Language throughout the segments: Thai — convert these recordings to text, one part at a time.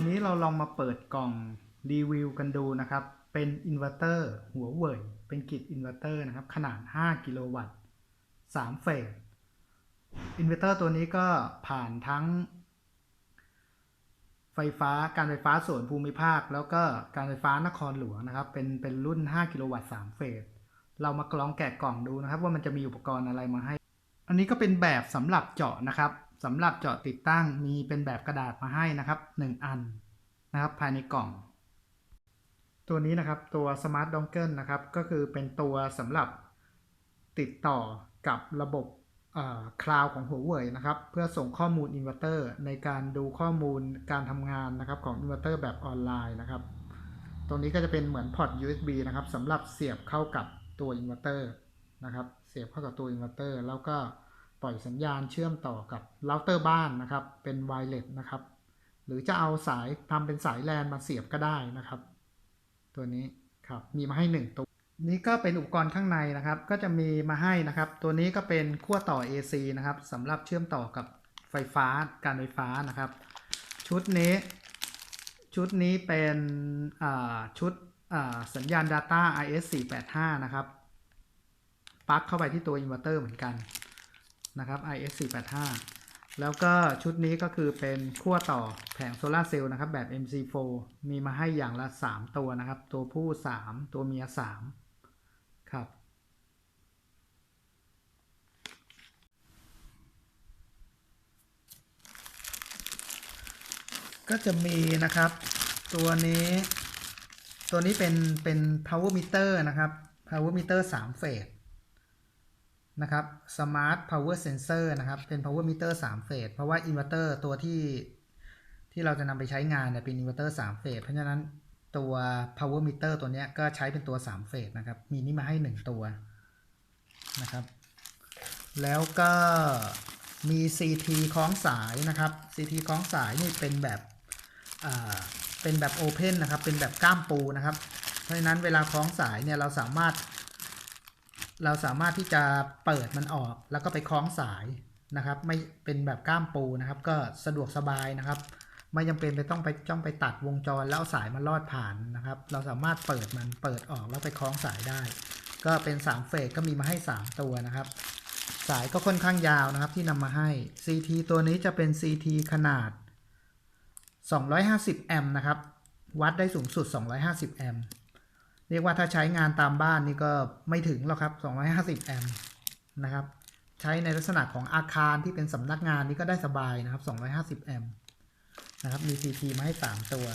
วันนี้เราลองมาเปิดกล่องรีวิวกันดูนะครับ เป็นอินเวอร์เตอร์หัวเว่ยเป็นกิจอินเวอร์เตอร์นะครับ ขนาด 5 กิโลวัตต์3เฟสอินเวอร์เตอร์ตัวนี้ก็ผ่านทั้ง ไฟฟ้าการไฟฟ้าส่วนภูมิภาค แล้วก็การไฟฟ้านครหลวงนะครับ เป็นเป็นรุ่น 5 กิโลวัตต์3เฟสเรามากลองแกะกล่องดูนะครับ ว่ามันจะมีอุปกรณ์อะไรมาให้ อันนี้ก็เป็นแบบสำหรับเจาะนะครับ สำหรับเจาะติดตั้งมีเป็นแบบกระดาษมาให้นะครับ 1 อันนะครับ ภายในกล่อง ตัวนี้นะครับตัว Smart Dongle นะครับ ก็คือเป็นตัวสำหรับติดต่อกับระบบคลาวของหัวเว่ยนะครับ เพื่อส่งข้อมูลอินเวอร์เตอร์ในการดูข้อมูลการทำงานนะครับของอินเวอร์เตอร์แบบออนไลน์นะครับ ตรงนี้ก็จะเป็นเหมือนพอร์ต USB นะครับสำหรับเสียบเข้ากับตัวอินเวอร์เตอร์นะครับ เสียบเข้ากับตัวอินเวอร์เตอร์แล้วก็ ปล่อยสัญญาณเชื่อมต่อกับเราเตอร์บ้านนะครับ เป็นไวเลสนะครับ หรือจะเอาสายทำเป็นสายแลนมาเสียบก็ได้นะครับ ตัวนี้ครับมีมาให้ 1 ตัว นี้ก็เป็นอุปกรณ์ข้างในนะครับ ก็จะมีมาให้นะครับ ตัวนี้ก็เป็นขั้วต่อ AC นะครับสำหรับเชื่อมต่อกับไฟฟ้าการไฟฟ้านะครับ ชุดนี้ ชุดนี้เป็นชุดสัญญาณ Data IS 485นะครับปลั๊กเข้าไปที่ตัวอินเวอร์เตอร์เหมือนกัน นะครับ IS 485แล้วก็ชุดนี้ก็คือเป็นขั้วต่อแผงโซลาเซลล์นะครับ แบบ MC4 มีมาให้อย่างละ 3 ตัวนะครับ ตัวผู้ 3 ตัวเมีย 3 ครับก็จะมีนะครับ ตัวนี้ ตัวนี้เป็นเป็น power meter นะครับ power meter 3 เฟส นะครับ smart power sensor นะครับ เป็น power meter 3 เฟส เพราะว่าอินเวอร์เตอร์ตัวที่ที่เราจะนำไปใช้งานเนี่ยเป็นอินเวอร์เตอร์3เฟส เพราะฉะนั้นตัว power meter ตัวนี้ก็ใช้เป็นตัว 3 เฟสนะครับ มีนี่มาให้ 1 ตัวนะครับ แล้วก็มี CT คล้องสายนะครับ CT คล้องสายนี่เป็นแบบเป็นแบบ Open นะครับ เป็นแบบก้ามปูนะครับ เพราะฉะนั้นเวลาคล้องสายเนี่ยเราสามารถ เราสามารถที่จะเปิดมันออกแล้วก็ไปคล้องสายนะครับ ไม่เป็นแบบก้ามปูนะครับ ก็สะดวกสบายนะครับ ไม่จำเป็นไปต้องไปจ้องไปตัดวงจรแล้วสายมันลอดผ่านนะครับ เราสามารถเปิดมันเปิดออกแล้วไปคล้องสายได้ ก็เป็น3เฟสก็มีมาให้ 3 ตัวนะครับ สายก็ค่อนข้างยาวนะครับที่นำมาให้ CT ตัวนี้จะเป็น CT ขนาด 250 แอมป์นะครับ วัดได้สูงสุด 250 แอมป์ เรียกว่าถ้าใช้งานตามบ้านนี่ก็ไม่ถึงหรอกครับ 250 แอมป์นะครับ ใช้ในลักษณะของอาคารที่เป็นสำนักงานนี่ก็ได้สบายนะครับ 250 แอมป์นะครับ มี CT มาให้ 3 ตัว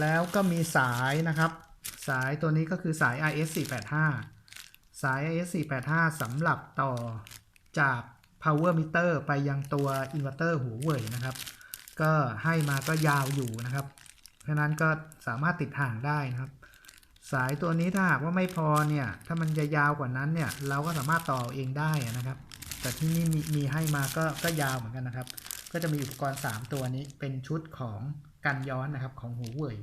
แล้วก็มีสายนะครับ สายตัวนี้ก็คือสาย IS 485 สาย IS 485สำหรับต่อจาก power meter ไปยังตัวอินเวอร์เตอร์หัวเว่ยนะครับ ก็ให้มาก็ยาวอยู่นะครับ เพราะนั้นก็สามารถติดห่างได้นะครับ สายตัวนี้ถ้าหากว่าไม่พอเนี่ย ถ้ามันจะยาวกว่านั้นเนี่ย เราก็สามารถต่อเองได้นะครับ แต่ที่นี่มีมีให้มาก็ก็ยาวเหมือนกันนะครับ ก็จะมีอุปกรณ์ 3 ตัวนี้เป็นชุดของกันย้อนนะครับของหูเว่ย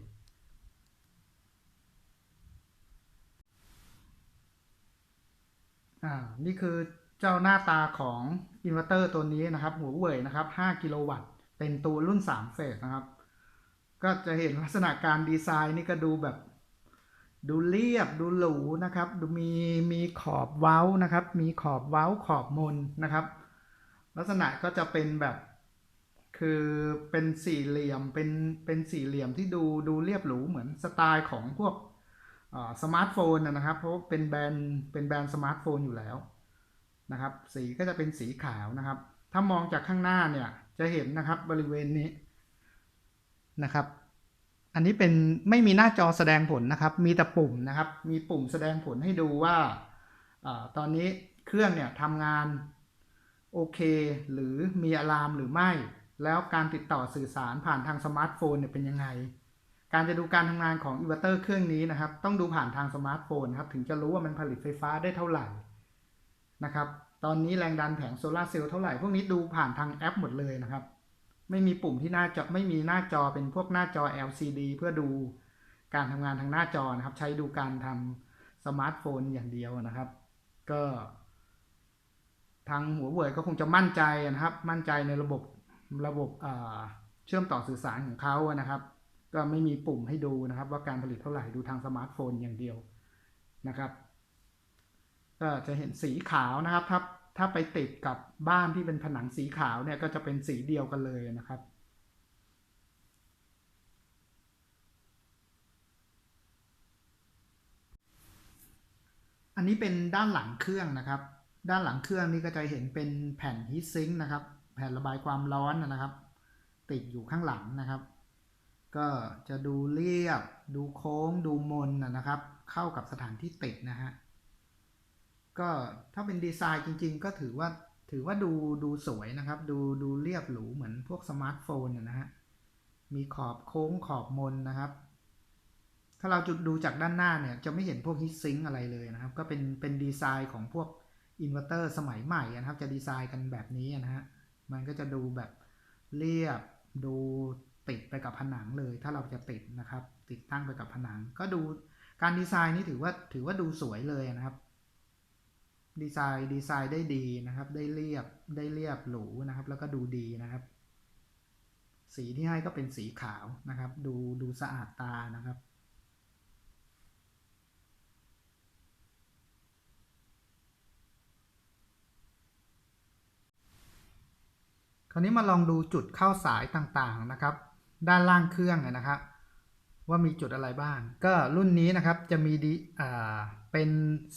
อ่า นี่คือเจ้าหน้าตาของอินเวอร์เตอร์ตัวนี้นะครับ หัวเว่ยนะครับ 5 กิโลวัตต์ เป็นตัวรุ่น 3 เฟสนะครับ ก็จะเห็นลักษณะการดีไซน์นี่ก็ดูแบบดูเรียบดูหรูนะครับ ดูมีมีขอบเว้านะครับ มีขอบเว้าขอบมนนะครับ ลักษณะก็จะเป็นแบบคือเป็นสี่เหลี่ยมเป็นเป็นสี่เหลี่ยมที่ดูดูเรียบหรูเหมือนสไตล์ของพวกสมาร์ทโฟนนะครับ เพราะเป็นแบรนด์เป็นแบรนด์สมาร์ทโฟนอยู่แล้วนะครับ สีก็จะเป็นสีขาวนะครับ ถ้ามองจากข้างหน้าเนี่ยจะเห็นนะครับบริเวณนี้นะครับ อันนี้เป็นไม่มีหน้าจอแสดงผลนะครับ มีแต่ปุ่มนะครับ มีปุ่มแสดงผลให้ดูว่าอตอนนี้เครื่องเนี่ยทำงานโอเค หรือมีอะลามหรือไม่ แล้วการติดต่อสื่อสารผ่านทางสมาร์ทโฟนเนี่ยเป็นยังไง การจะดูการทำงานของอินเวอร์เตอร์เครื่องนี้นะครับ ต้องดูผ่านทางสมาร์ทโฟนครับ ถึงจะรู้ว่ามันผลิตไฟฟ้าได้เท่าไหร่นะครับ ตอนนี้แรงดันแผงโซลาเซลล์เท่าไหร่ พวกนี้ดูผ่านทางแอปหมดเลยนะครับ ไม่มีปุ่มที่หน้าจอไม่มีหน้าจอเป็นพวกหน้าจอ LCD เพื่อดูการทำงานทางหน้าจอนะครับ ใช้ดูการทำสมาร์ทโฟนอย่างเดียวนะครับ ก็ทางหัวเว่ยก็คงจะมั่นใจนะครับ มั่นใจในระบบระบบเชื่อมต่อสื่อสารของเขานะครับ ก็ไม่มีปุ่มให้ดูนะครับ ว่าการผลิตเท่าไหร่ดูทางสมาร์ทโฟนอย่างเดียวนะครับ ก็จะเห็นสีขาวนะครับ ถ้าถ้าไปติดกับบ้านที่เป็นผนังสีขาวเนี่ยก็จะเป็นสีเดียวกันเลยนะครับอันนี้เป็นด้านหลังเครื่องนะครับ ด้านหลังเครื่องนี่ก็จะเห็นเป็นแผ่นฮีทซิงค์นะครับ แผ่นระบายความร้อนนะครับ ติดอยู่ข้างหลังนะครับ ก็จะดูเรียบ ดูโค้ง ดูมนนะครับ เข้ากับสถานที่ติดนะฮะ ก็ถ้าเป็นดีไซน์จริง ๆ ก็ถือว่าถือว่าดูดูสวยนะครับ ดูดูเรียบหรูเหมือนพวกสมาร์ทโฟนนะฮะมีขอบโค้งขอบมนนะครับ ถ้าเราจุดดูจากด้านหน้าเนี่ย จะไม่เห็นพวกฮีทซิงอะไรเลยนะครับ ก็เป็นเป็นดีไซน์ของพวกอินเวอร์เตอร์สมัยใหม่นะครับ จะดีไซน์กันแบบนี้นะฮะมันก็จะดูแบบเรียบดูติดไปกับผนังเลย ถ้าเราจะติดนะครับ ติดตั้งไปกับผนัง ก็ดูการดีไซน์นี่ถือว่าถือว่าดูสวยเลยนะครับ ดีไซน์ดีไซน์ได้ดีนะครับ ได้เรียบได้เรียบหรูนะครับ แล้วก็ดูดีนะครับ สีที่ให้ก็เป็นสีขาวนะครับ ดูดูสะอาดตานะครับคราวนี้มาลองดูจุดเข้าสายต่างๆนะครับ ด้านล่างเครื่องนะครับ ว่ามีจุดอะไรบ้าง ก็รุ่นนี้นะครับจะมีดีอ่า เป็น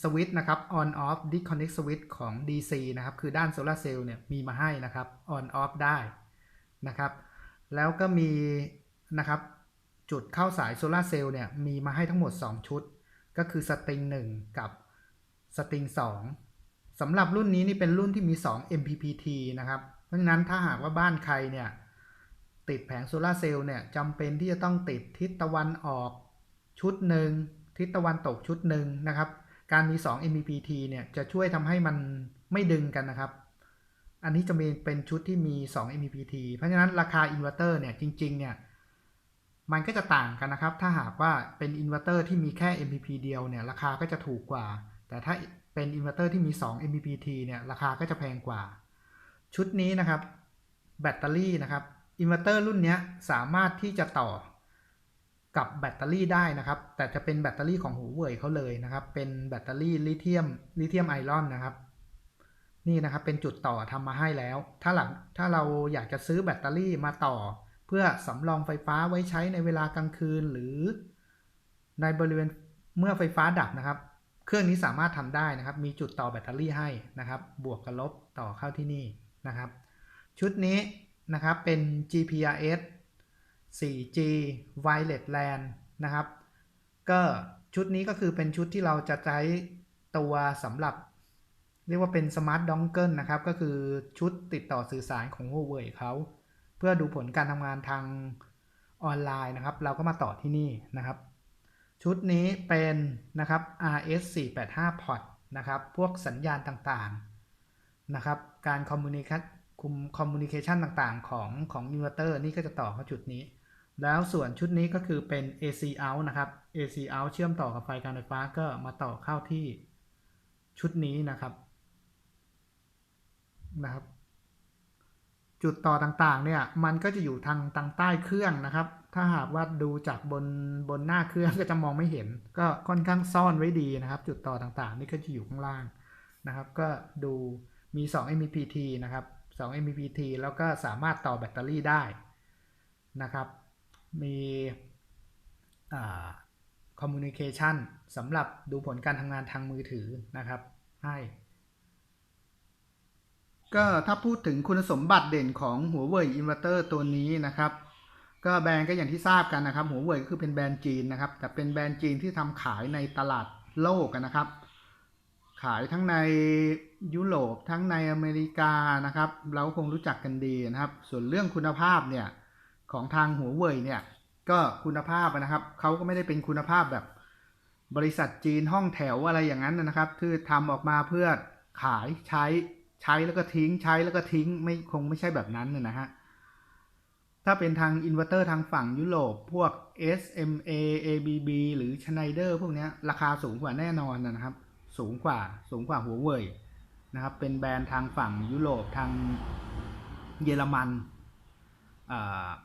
สวิตช์นะครับ on off disconnect switch ของ DC นะครับ คือด้านโซลาเซลล์เนี่ยมีมาให้นะครับ on off ได้นะครับ แล้วก็มีนะครับจุดเข้าสายโซลาเซลล์เนี่ยมีมาให้ทั้งหมด 2 ชุด ก็คือสตริง1 กับสตริง2สำหรับรุ่นนี้นี่เป็นรุ่นที่มี 2 MPPT นะครับ เพราะฉะนั้นถ้าหากว่าบ้านใครเนี่ยติดแผงโซลาเซลล์เนี่ยจำเป็นที่จะต้องติดทิศตะวันออกชุดหนึ่ง ทิศตะวันตกชุดหนึ่งนะครับ การมี 2 MPPT เนี่ยจะช่วยทำให้มันไม่ดึงกันนะครับ อันนี้จะมีเป็นชุดที่มี 2 MPPT เพราะฉะนั้นราคาอินเวอร์เตอร์เนี่ยจริง ๆ เนี่ยมันก็จะต่างกันนะครับ ถ้าหากว่าเป็นอินเวอร์เตอร์ที่มีแค่ MPP เดียวเนี่ยราคาก็จะถูกกว่า แต่ถ้าเป็นอินเวอร์เตอร์ที่มี 2 MPPT เนี่ยราคาก็จะแพงกว่า ชุดนี้นะครับ แบตเตอรี่นะครับ อินเวอร์เตอร์รุ่นนี้สามารถที่จะต่อ กับแบตเตอรี่ได้นะครับ แต่จะเป็นแบตเตอรี่ของหูเว่ยเขาเลยนะครับ เป็นแบตเตอรี่ลิเธียมลิเธียมไอรอนนะครับ นี่นะครับเป็นจุดต่อทำมาให้แล้ว ถ้าหลังถ้าเราอยากจะซื้อแบตเตอรี่มาต่อ เพื่อสำรองไฟฟ้าไว้ใช้ในเวลากลางคืนหรือ ในบริเวณเมื่อไฟฟ้าดับนะครับ เครื่องนี้สามารถทำได้นะครับ มีจุดต่อแบตเตอรี่ให้นะครับ บวกกับลบต่อเข้าที่นี่นะครับ ชุดนี้นะครับเป็น GPRS 4G Wireless LAN นะครับ ก็ชุดนี้ก็คือเป็นชุดที่เราจะใช้ตัวสำหรับ เรียกว่าเป็น Smart Dongle นะครับ ก็คือชุดติดต่อสื่อสารของ Huawei เขาเพื่อดูผลการทำงานทางออนไลน์นะครับ เราก็มาต่อที่นี่นะครับ ชุดนี้เป็นนะครับ RS485 port นะครับ พวกสัญญาณต่างๆนะครับ การ communicate คุมคอมมูนิเคชันต่างๆ ของของอินเวอร์เตอร์นี่ก็จะต่อเข้าจุดนี้ แล้วส่วนชุดนี้ก็คือเป็น AC out นะครับ AC out เชื่อมต่อกับไฟการไฟฟ้าก็มาต่อเข้าที่ชุดนี้นะครับนะครับ จุดต่อต่างๆ เนี่ย มันก็จะอยู่ทางทางใต้เครื่องนะครับ ถ้าหากว่าดูจากบนบนหน้าเครื่องก็จะมองไม่เห็น ก็ค่อนข้างซ่อนไว้ดีนะครับ จุดต่อต่างๆ นี่ก็จะอยู่ข้างล่างนะครับ ก็ดูมี 2 MPPT นะครับ 2 MPPT แล้วก็สามารถต่อแบตเตอรี่ได้นะครับ มีคอมมูนิเคชันสำหรับดูผลการทำงานทางมือถือนะครับให้ก็ถ้าพูดถึงคุณสมบัติเด่นของหัวเว่ยอินเวอร์เตอร์ตัวนี้นะครับ ก็แบรนด์ก็อย่างที่ทราบกันนะครับหัวเว่ยก็คือเป็นแบรนด์จีนนะครับ แต่เป็นแบรนด์จีนที่ทำขายในตลาดโลกนะครับ ขายทั้งในยุโรปทั้งในอเมริกานะครับ เราคงรู้จักกันดีนะครับ ส่วนเรื่องคุณภาพเนี่ย ของทางหัวเว่ยเนี่ย ก็คุณภาพนะครับเขาก็ไม่ได้เป็นคุณภาพแบบบริษัทจีนห้องแถวอะไรอย่างนั้นนะครับ คือทำออกมาเพื่อขายใช้ใช้แล้วก็ทิ้งใช้แล้วก็ทิ้งไม่คงไม่ใช่แบบนั้นนะฮะ ถ้าเป็นทางอินเวอร์เตอร์ทางฝั่งยุโรปพวก SMA ABB หรือ Schneider พวกนี้ราคาสูงกว่าแน่นอนนะครับ สูงกว่าสูงกว่าหัวเว่ยนะครับ เป็นแบรนด์ทางฝั่งยุโรปทางเยอรมัน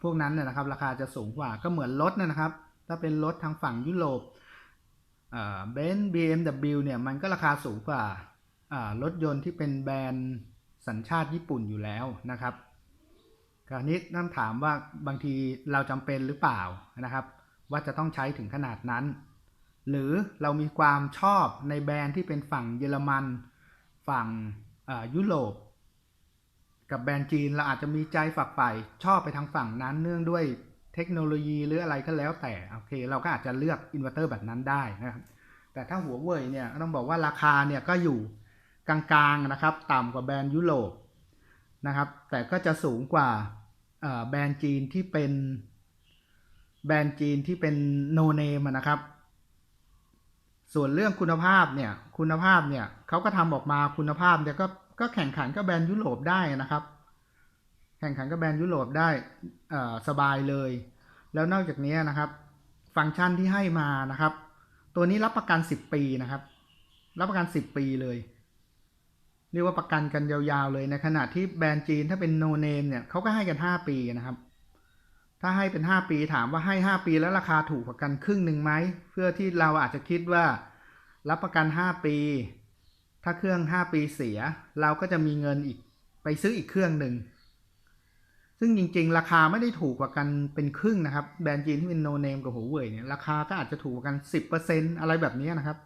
พวกนั้นเนยนะครับ ราคาจะสูงกว่าก็เหมือนรถนะนะครับ ถ้าเป็นรถทางฝั่งยุโรปเบนซ์ BMW เนี่ยมันก็ราคาสูงกว่ารถยนต์ที่เป็นแบรนด์สัญชาติญี่ปุ่นอยู่แล้วนะครับคราวนี้ต้องถามว่าบางทีเราจำเป็นหรือเปล่านะครับ ว่าจะต้องใช้ถึงขนาดนั้น หรือเรามีความชอบในแบรนด์ที่เป็นฝั่งเยอรมัน ฝั่งยุโรป กับแบรนด์จีนเราอาจจะมีใจฝักใฝ่ชอบไปทางฝั่งนั้นเนื่องด้วยเทคโนโลยีหรืออะไรก็แล้วแต่โอเค เราก็อาจจะเลือกอินเวอร์เตอร์แบบนั้นได้นะครับแต่ถ้าหัวเว่ยเนี่ยต้องบอกว่าราคาเนี่ยก็อยู่กลางๆนะครับ ต่ำกว่าแบรนด์ยุโรปนะครับ แต่ก็จะสูงกว่าแบรนด์จีนที่เป็นแบรนด์จีนที่เป็นโนเนมนะครับ ส่วนเรื่องคุณภาพเนี่ยคุณภาพเนี่ยเขาก็ทำออกมาคุณภาพเนี่ยก็ ก็แข่งขันกับแบรนด์ยุโรปได้นะครับ แข่งขันกับแบรนด์ยุโรปได้สบายเลย แล้วนอกจากนี้นะครับ ฟังก์ชันที่ให้มานะครับ ตัวนี้รับประกัน 10 ปีนะครับ รับประกัน 10 ปีเลย เรียกว่าประกันกันยาวๆเลยในขณะที่แบรนด์จีนถ้าเป็นโนเนมเนี่ยเขาก็ให้กัน 5 ปีนะครับถ้าให้เป็น 5 ปีถามว่าให้ 5 ปีแล้วราคาถูกกว่ากันครึ่งหนึ่งไหม เพื่อที่เราอาจจะคิดว่า รับประกัน 5 ปี ถ้าเครื่อง 5 ปีเสีย เราก็จะมีเงินอีกไปซื้ออีกเครื่องหนึ่ง ซึ่งจริงๆ ราคาไม่ได้ถูกกว่ากันเป็นครึ่งนะครับ แบรนด์จีนที่เป็นโนเนมกับหัวเว่ยเนี่ยราคาก็อาจจะถูกกว่ากัน 10%อะไรแบบนี้นะครับ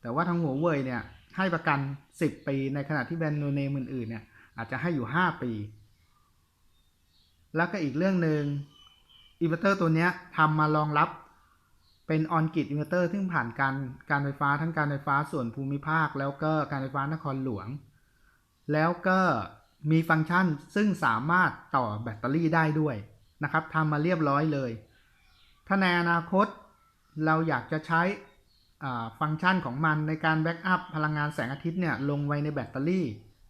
แต่ว่าทางหัวเว่ยเนี่ยให้ประกัน 10 ปี ในขณะที่แบรนด์โนเนมอื่นๆเนี่ยอาจจะให้อยู่ 5 ปี แล้วก็อีกเรื่องหนึ่งอินเวอร์เตอร์ตัวนี้ทำมารองรับ เป็นออนกิ d อินเวอร์เตอร์ซึ่งผ่านการการไฟฟ้าทั้งการไฟฟ้าส่วนภูมิภาค แล้วก็การไฟฟ้านครหลวง แล้วก็มีฟังก์ชันซึ่งสามารถต่อแบตเตอรี่ได้ด้วยนะครับทำมาเรียบร้อยเลย ถ้าในอนาคตเราอยากจะใช้ฟังก์ชันของมันในการแบ็กอัพพลังงานแสงอาทิตย์เนี่ยลงไว้ในแบตเตอรี่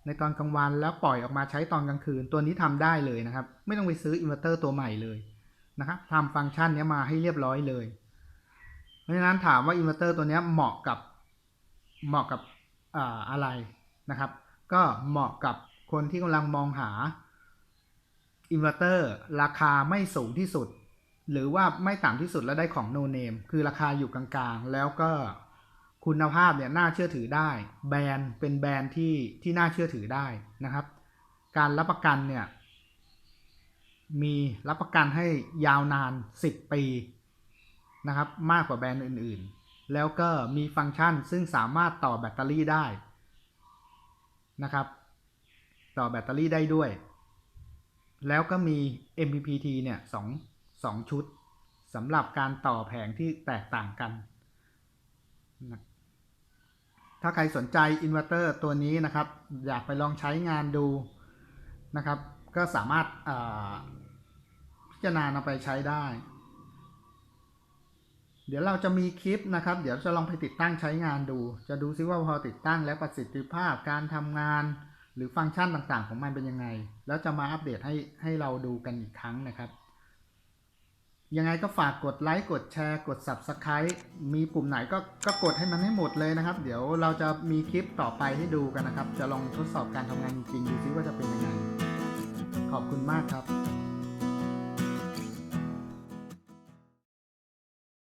ในตอนกลางวันแล้วปล่อยออกมาใช้ตอนกลางคืน ตัวนี้ทำได้เลยนะครับ ไม่ต้องไปซื้ออินเวอร์เตอร์ตัวใหม่เลยนะครับทำฟังก์ชันนี้มาให้เรียบร้อยเลย ราะฉะนั้นถามว่าอินเวอร์เตอร์ตัวนี้เหมาะกับเหมาะกับอ่าอะไรนะครับ ก็เหมาะกับคนที่กำลังมองหาอินเวอร์เตอร์ราคาไม่สูงที่สุด หรือว่าไม่ต่ำที่สุดแล้วได้ของโนเนมคือราคาอยู่กลางๆ แล้วก็คุณภาพเนี่ยน่าเชื่อถือได้ แบรนด์เป็นแบรนด์ที่ที่น่าเชื่อถือได้นะครับ การรับประกันเนี่ยมีรับประกันให้ยาวนาน 10 ปี นะครับมากกว่าแบรนด์อื่นๆ แล้วก็มีฟังก์ชันซึ่งสามารถต่อแบตเตอรี่ได้นะครับ ต่อแบตเตอรี่ได้ด้วย แล้วก็มี MPPT เนี่ยสองสองชุดสำหรับการต่อแผงที่แตกต่างกันนะถ้าใครสนใจอินเวอร์เตอร์ตัวนี้นะครับ อยากไปลองใช้งานดูนะครับ ก็สามารถพิจารณานำไปใช้ได้ เดี๋ยวเราจะมีคลิปนะครับ เดี๋ยวจะลองไปติดตั้งใช้งานดู จะดูซิว่าพอติดตั้งแล้วประสิทธิภาพการทำงาน หรือฟังก์ชันต่างๆ ของมันเป็นยังไง แล้วจะมาอัปเดตให้ให้เราดูกันอีกครั้งนะครับ ยังไงก็ฝากกดไลค์กดแชร์ กด Subscribe มีปุ่มไหนก็ก็กดให้มันให้หมดเลยนะครับ เดี๋ยวเราจะมีคลิปต่อไปให้ดูกันนะครับ จะลองทดสอบการทำงานจริงดูซิว่าจะเป็นยังไง ขอบคุณมากครับ